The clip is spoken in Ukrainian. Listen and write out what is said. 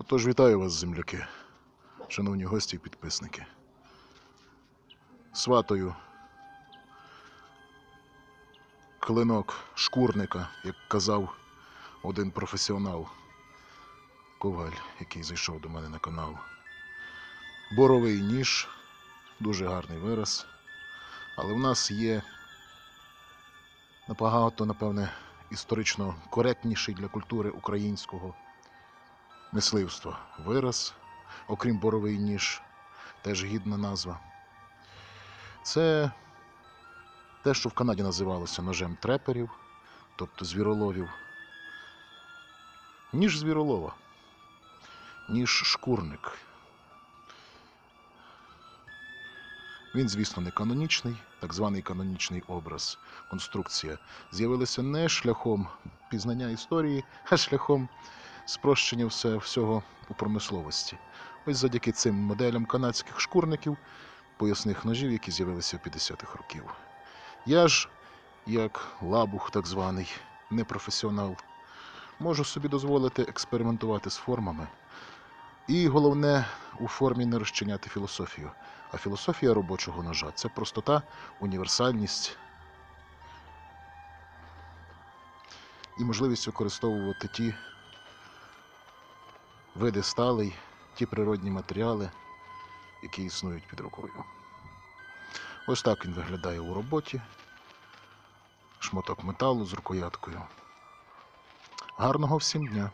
Отож, вітаю вас, земляки, шановні гості і підписники. Сватою клинок шкурника, як казав один професіонал Коваль, який зайшов до мене на канал. Боровий ніж, дуже гарний вираз. Але в нас є набагато, напевне, історично коректніший для культури українського мисливства вираз, окрім боровий ніж, теж гідна назва. Це те, що в Канаді називалося ножем треперів, тобто звіроловів. Ніж звіролова, ніж шкурник. Він, звісно, не канонічний, так званий канонічний образ, конструкція з'явилися не шляхом пізнання історії, а шляхом спрощення все, всього у промисловості. Ось завдяки цим моделям канадських шкурників, поясних ножів, які з'явилися в 50-х років. Я ж, як лабух так званий, непрофесіонал, можу собі дозволити експериментувати з формами. І головне, у формі не розчиняти філософію. А філософія робочого ножа це простота, універсальність і можливість використовувати ті види сталей, ті природні матеріали, які існують під рукою. Ось так він виглядає у роботі. Шматок металу з рукояткою. Гарного всім дня!